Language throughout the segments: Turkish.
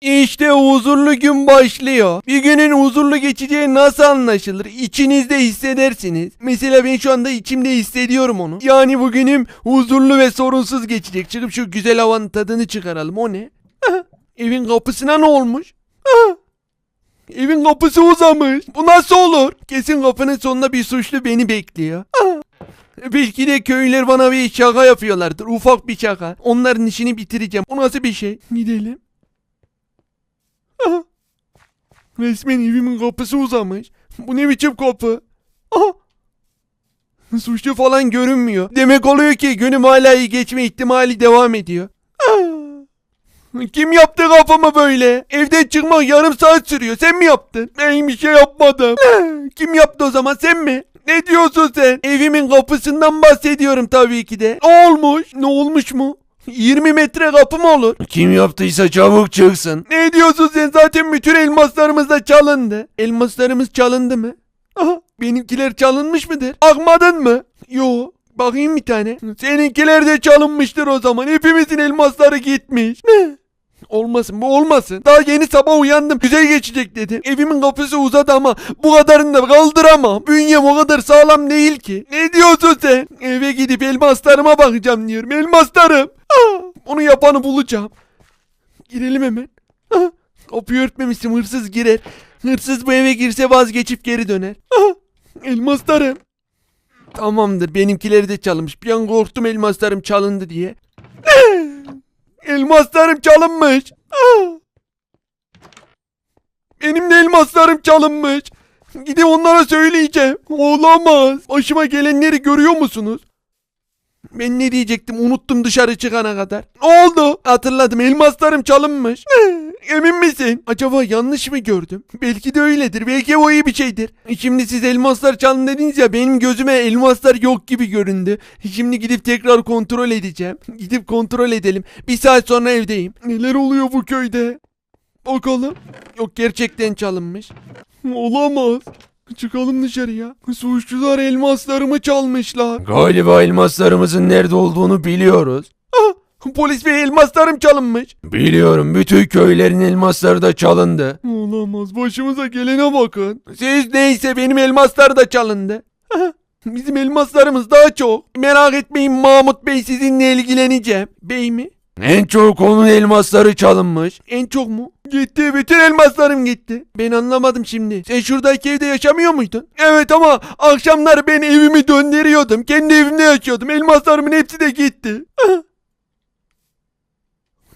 İşte huzurlu gün başlıyor. Bir günün huzurlu geçeceği nasıl anlaşılır? İçinizde hissedersiniz. Mesela ben şu anda içimde hissediyorum onu. Yani bugünüm huzurlu ve sorunsuz geçecek. Çıkıp şu güzel havanın tadını çıkaralım. O ne? Evin kapısına ne olmuş? Evin kapısı uzamış. Bu nasıl olur? Kesin kapının sonunda bir suçlu beni bekliyor. Belki de köylüler bana bir şaka yapıyorlardır. Ufak bir şaka. Onların işini bitireceğim. Bu nasıl bir şey? Gidelim. Resmen evimin kapısı uzamış. Bu ne biçim kapı? Aha. Suçlu falan görünmüyor. Demek oluyor ki günüm hala iyi geçme ihtimali devam ediyor. Kim yaptı kafamı böyle? Evden çıkmak yarım saat sürüyor. Sen mi yaptın? Ben bir şey yapmadım. Kim yaptı o zaman sen mi? Ne diyorsun sen? Evimin kapısından bahsediyorum tabii ki de. Ne olmuş? Ne olmuş mu? 20 metre kapı mı olur? Kim yaptıysa çabuk çıksın. Ne diyorsun sen? Zaten bütün elmaslarımız da çalındı. Elmaslarımız çalındı mı? Aha, benimkiler çalınmış mıdır? Bakmadın mı? Yo. Bakayım bir tane. Seninkiler de çalınmıştır o zaman. Hepimizin elmasları gitmiş. Ne? Olmasın bu olmasın. Daha yeni sabah uyandım. Güzel geçecek dedim. Evimin kapısı uzadı ama bu kadarını da kaldıramam. Bünyem o kadar sağlam değil ki. Ne diyorsun sen? Eve gidip elmaslarıma bakacağım diyorum. Elmaslarım. Ah, onu yapanı bulacağım. Girelim hemen. Ah, kapıyı örtmemişsin hırsız girer. Hırsız bu eve girse vazgeçip geri döner. Ah, elmaslarım. Tamamdır benimkileri de çalınmış. Bir an korktum elmaslarım çalındı diye. Elmaslarım çalınmış. Ah! Benim de elmaslarım çalınmış. Gidip onlara söyleyeceğim. Olamaz. Başıma gelenleri görüyor musunuz? Ben ne diyecektim unuttum dışarı çıkana kadar. Ne oldu? Hatırladım elmaslarım çalınmış. Emin misin? Acaba yanlış mı gördüm? Belki de öyledir. Belki o iyi bir şeydir. Şimdi siz elmaslar çalın dediniz ya benim gözüme elmaslar yok gibi göründü. Şimdi gidip tekrar kontrol edeceğim. Gidip kontrol edelim. Bir saat sonra evdeyim. Neler oluyor bu köyde? Bakalım. Yok gerçekten çalınmış. Olamaz. Çıkalım dışarıya. Suçlular elmaslarımı çalmışlar. Galiba elmaslarımızın nerede olduğunu biliyoruz. Ah, polis bey elmaslarım çalınmış. Biliyorum bütün köylerin elmasları da çalındı. Olamaz başımıza gelene bakın. Siz neyse benim elmaslar da çalındı. Ah, Bizim elmaslarımız daha çok. Merak etmeyin Mahmut Bey sizinle ilgileneceğim. Bey mi? En çok onun elmasları çalınmış. En çok mu? Gitti bütün elmaslarım gitti. Ben anlamadım şimdi. Sen şuradaki evde yaşamıyor muydun? Evet ama akşamları ben evimi döndürüyordum. Kendi evimde yaşıyordum. Elmaslarımın hepsi de gitti.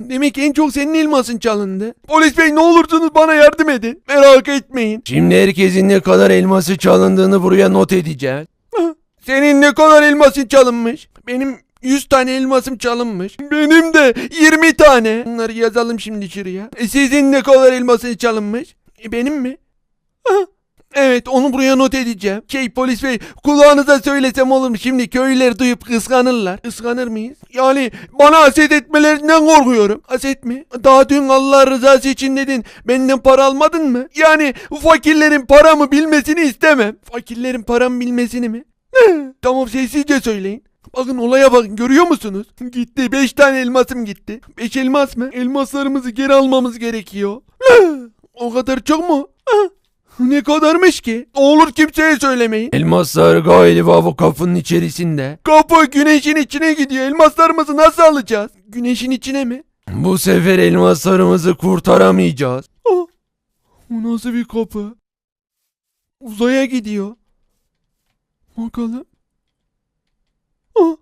Demek en çok senin elmasın çalındı. Polis bey ne olursunuz bana yardım edin. Merak etmeyin. Şimdi herkesin ne kadar elması çalındığını buraya not edeceğiz. Senin ne kadar elmasın çalınmış? Benim 100 tane elmasım çalınmış. Benim de 20 tane. Bunları yazalım şimdi şuraya. E, sizin ne kadar elmasın çalınmış? E, benim mi? Evet onu buraya not edeceğim. Şey polis bey kulağınıza söylesem olur mu? Şimdi köylüler duyup kıskanırlar. Kıskanır mıyız? Yani bana haset etmelerinden korkuyorum. Haset mi? Daha dün Allah rızası için dedin. Benden para almadın mı? Yani fakirlerin paramı bilmesini istemem. Fakirlerin paramı bilmesini mi? Tamam sessizce söyleyin. Bakın olaya bakın görüyor musunuz? Gitti 5 tane elmasım gitti. 5 elmas mı? Elmaslarımızı geri almamız gerekiyor. O kadar çok mu? Ne kadarmış ki? Olur kimseye söylemeyin. Elmaslar galiba bu kapının içerisinde. Kapı güneşin içine gidiyor. Elmaslarımızı nasıl alacağız? Güneşin içine mi? Bu sefer elmaslarımızı kurtaramayacağız. Ah, Bu nasıl bir kapı? Uzaya gidiyor. Bakalım. Ah.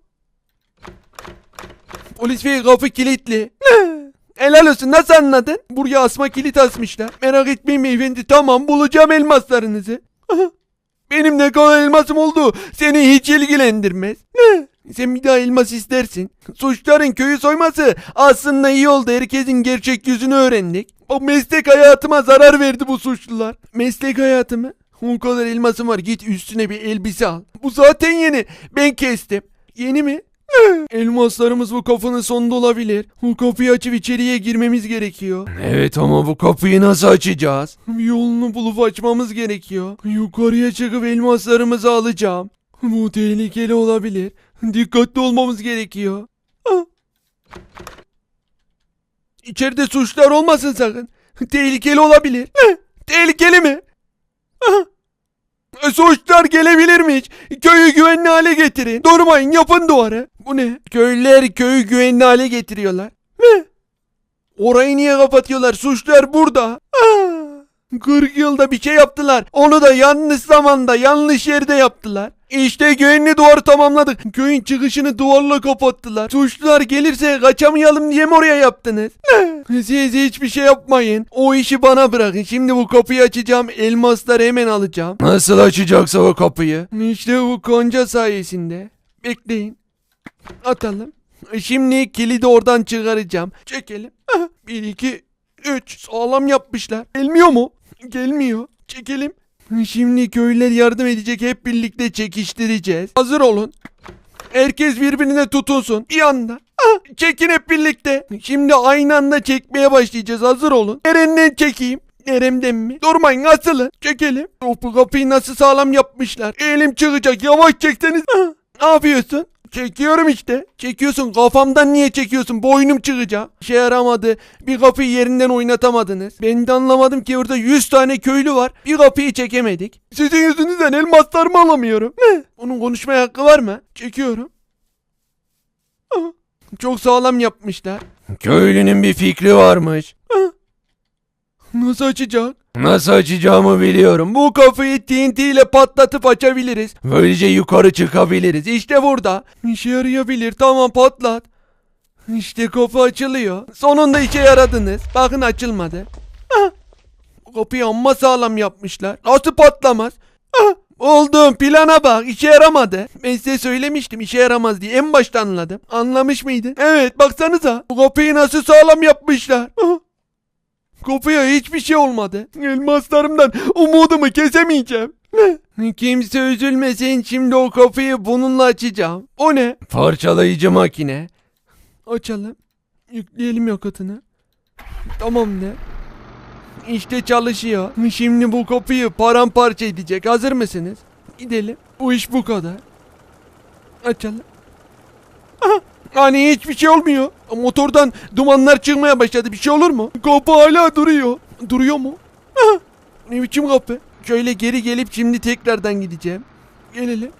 Polis bey kapı kilitli. Helal olsun nasıl anladın? Buraya asma kilit asmışlar. Merak etmeyin beyefendi tamam bulacağım elmaslarınızı. Benim ne kadar elmasım oldu seni hiç ilgilendirmez. Sen bir daha elmas istersin. Suçların köyü soyması aslında iyi oldu. Herkesin gerçek yüzünü öğrendik. O meslek hayatıma zarar verdi bu suçlular. Meslek hayatımı? O kadar elmasım var git üstüne bir elbise al. Bu zaten yeni. Ben kestim. Yeni mi? Elmaslarımız bu kapının sonunda olabilir. O kapıyı açıp içeriye girmemiz gerekiyor. Evet ama bu kapıyı nasıl açacağız? Yolunu bulup açmamız gerekiyor. Yukarıya çıkıp elmaslarımızı alacağım. Bu tehlikeli olabilir. Dikkatli olmamız gerekiyor. Ah. İçeride suçlar olmasın sakın. Tehlikeli olabilir. Ne? Tehlikeli mi? Aha. Suçlar gelebilir mi hiç? Köyü güvenli hale getirin. Durmayın yapın duvarı. Bu ne? Köylüler köyü güvenli hale getiriyorlar. Ne? Orayı niye kapatıyorlar? Suçlar burada. Aa, 40 yılda bir şey yaptılar. Onu da yanlış zamanda, yanlış yerde yaptılar. İşte güvenli duvarı tamamladık. Köyün çıkışını duvarla kapattılar. Suçlular gelirse kaçamayalım diye mi oraya yaptınız? Siz hiçbir şey yapmayın. O işi bana bırakın. Şimdi bu kapıyı açacağım. Elmasları hemen alacağım. Nasıl açacaksa o kapıyı? İşte bu konca sayesinde. Bekleyin. Atalım. Şimdi kilidi oradan çıkaracağım. Çekelim. Ah, Bir, iki, üç. Sağlam yapmışlar. Gelmiyor mu? Gelmiyor. Çekelim. Şimdi köylüler yardım edecek. Hep birlikte çekiştireceğiz. Hazır olun. Herkes birbirine tutunsun. Bir anda. Ah, çekin hep birlikte. Şimdi aynı anda çekmeye başlayacağız. Hazır olun. Nereden çekeyim? Neremden mi? Durmayın asılın. Çekelim. Of, bu kapıyı nasıl sağlam yapmışlar. Elim çıkacak. Yavaş çekseniz. Ah, Ne yapıyorsun? Çekiyorum işte. Çekiyorsun. Kafamdan niye çekiyorsun? Boynum çıkacak. İşe yaramadı. Bir kapıyı yerinden oynatamadınız. Ben de anlamadım ki orada 100 tane köylü var. Bir kapıyı çekemedik. Sizin yüzünüzden elmaslarımı alamıyorum. Ne? Onun konuşmaya hakkı var mı? Çekiyorum. Ah, Çok sağlam yapmışlar. Köylünün bir fikri varmış. Nasıl açacak? Nasıl açacağımı biliyorum. Bu kapıyı TNT ile patlatıp açabiliriz. Böylece yukarı çıkabiliriz. İşte burada. İşe yarayabilir. Tamam patlat. İşte kapı açılıyor. Sonunda işe yaradınız. Bakın açılmadı. Ah! Kapıyı amma sağlam yapmışlar. Nasıl patlamaz? Ah! Oldum plana bak işe yaramadı. Ben size söylemiştim işe yaramaz diye en başta anladım. Anlamış mıydın? Evet baksanıza. Bu kapıyı nasıl sağlam yapmışlar. Ah! Kapıya hiçbir şey olmadı. Elmaslarımdan umudumu kesemeyeceğim. Ne? Kimse üzülmesin şimdi o kapıyı bununla açacağım. O ne? Parçalayıcı makine. Açalım. Yükleyelim yakıtını. Tamam ne? İşte çalışıyor. Şimdi bu kapıyı paramparça edecek. Hazır mısınız? Gidelim. Bu iş bu kadar. Açalım. Aha, hani hiçbir şey olmuyor. Motordan dumanlar çıkmaya başladı. Bir şey olur mu? Kapı hala duruyor. Duruyor mu? Ne biçim kapı? Şöyle geri gelip şimdi tekrardan gideceğim. Gelelim.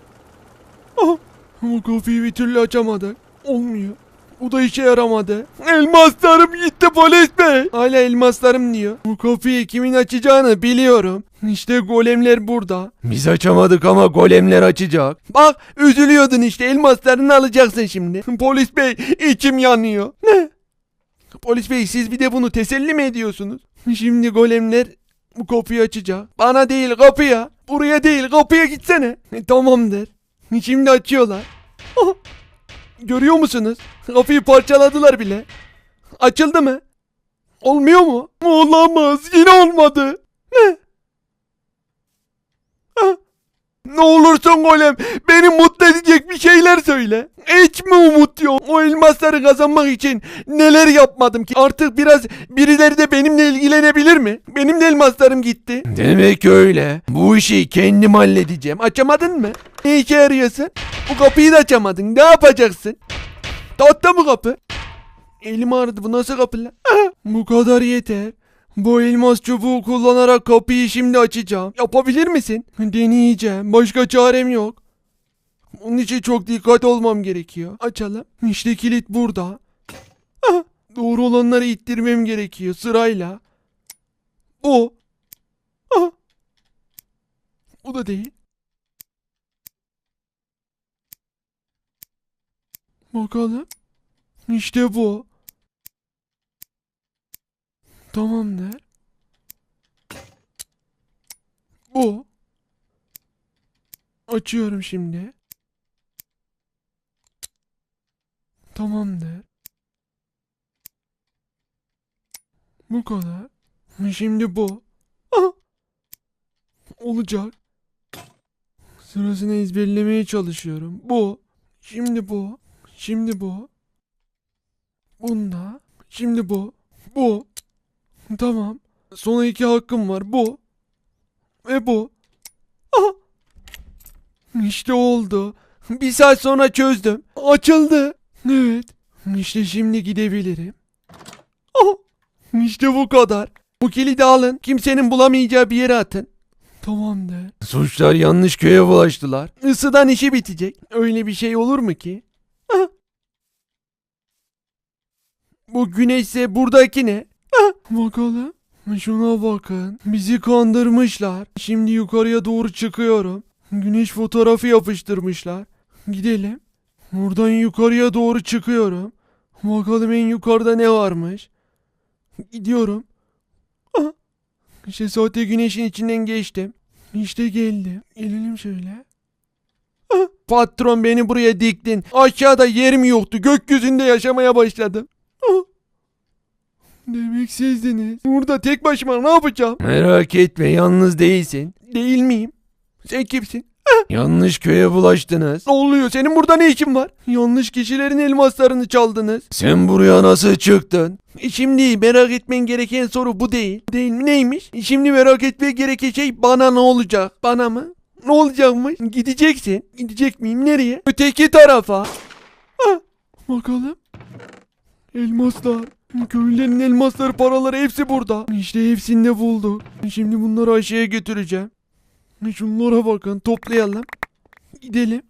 Aha, bu kapıyı bir türlü açamadık. Olmuyor. Bu da işe yaramadı. Elmaslarım gitti polis bey. Hala elmaslarım diyor. Bu kapıyı kimin açacağını biliyorum. İşte golemler burada. Biz açamadık ama golemler açacak. Bak üzülüyordun işte elmaslarını alacaksın şimdi. Polis bey içim yanıyor. Ne? Polis bey siz bir de bunu teselli mi ediyorsunuz? Şimdi golemler bu kapıyı açacak. Bana değil kapıya. Buraya değil kapıya gitsene. E, tamamdır. Şimdi açıyorlar. Ah! Görüyor musunuz? Kapıyı parçaladılar bile. Açıldı mı? Olmuyor mu? Olamaz. Yine olmadı. Ne? Ah! Ne olursun golem beni mutlu edecek bir şeyler söyle. Hiç mi umut yok? O elmasları kazanmak için neler yapmadım ki? Artık biraz birileri de benimle ilgilenebilir mi? Benim de elmaslarım gitti. Demek öyle. Bu işi kendim halledeceğim. Açamadın mı? Ne işe yarıyorsun? Bu kapıyı da açamadın. Ne yapacaksın? Tahta mı kapı? Elim ağrıdı. Bu nasıl kapı lan? Bu kadar yeter. Bu elmas çubuğu kullanarak kapıyı şimdi açacağım. Yapabilir misin? Deneyeceğim. Başka çarem yok. Onun için çok dikkat olmam gerekiyor. Açalım. İşte kilit burada. Ah! Doğru olanları ittirmem gerekiyor sırayla. Bu. Ah! Bu da değil. Bakalım. İşte bu. Tamamdır. Bu. Açıyorum şimdi. Tamamdır. Bu kadar. Şimdi bu. Olacak. Sırasını ezberlemeye çalışıyorum. Bu. Şimdi bu. Şimdi bu. Bunda. Şimdi bu. Bu. Tamam. Son iki hakkım var. Bu. Ve bu. Aha. İşte oldu. Bir saat sonra çözdüm. Açıldı. Evet. İşte şimdi gidebilirim. Aha. İşte bu kadar. Bu kilidi alın. Kimsenin bulamayacağı bir yere atın. Tamamdır. Suçlar yanlış köye bulaştılar. Isıdan işi bitecek. Öyle bir şey olur mu ki? Ah. Bu güneşse buradaki ne? Bakalım. Şuna bakın. Bizi kandırmışlar. Şimdi yukarıya doğru çıkıyorum. Güneş fotoğrafı yapıştırmışlar. Gidelim. Buradan yukarıya doğru çıkıyorum. Bakalım en yukarıda ne varmış. Gidiyorum. Ah. İşte sahte güneşin içinden geçtim. İşte geldim. Gelelim şöyle. Patron beni buraya diktin. Aşağıda yerim yoktu. Gökyüzünde yaşamaya başladım. Ah. Demek sizdiniz. Burada tek başıma ne yapacağım? Merak etme yalnız değilsin. Değil miyim? Sen kimsin? Yanlış köye bulaştınız. Ne oluyor? Senin burada ne işin var? Yanlış kişilerin elmaslarını çaldınız. Sen buraya nasıl çıktın? Şimdi merak etmen gereken soru bu değil. Değil mi? Neymiş? Şimdi merak etmen gereken şey bana ne olacak? Bana mı? Ne olacakmış? Gideceksin. Gidecek miyim? Nereye? Öteki tarafa. Ah, bakalım. Elmaslar. Köylülerin elmasları, paraları hepsi burada. İşte hepsini de bulduk. Şimdi bunları aşağıya götüreceğim. Şunlara bakın toplayalım. Gidelim.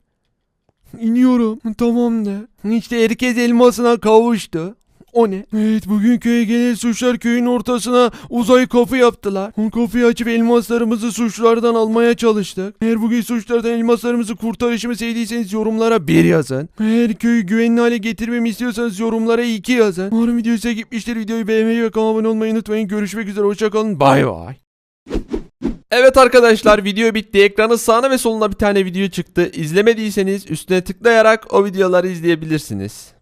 İniyorum. Tamamdır. İşte herkes elmasına kavuştu. O ne? Evet bugün köye gelen suçlar köyün ortasına uzay kapı yaptılar. O kapıyı açıp elmaslarımızı suçlardan almaya çalıştık. Eğer bugün suçlardan elmaslarımızı kurtarışımı sevdiyseniz yorumlara bir yazın. Eğer köyü güvenli hale getirmemi istiyorsanız yorumlara iki yazın. Umarım video size gitmiştir. Videoyu beğenmeyi ve kanalıma abone olmayı unutmayın. Görüşmek üzere. Hoşçakalın. Bay bay. Evet arkadaşlar video bitti. Ekranın sağına ve soluna bir tane video çıktı. İzlemediyseniz üstüne tıklayarak o videoları izleyebilirsiniz.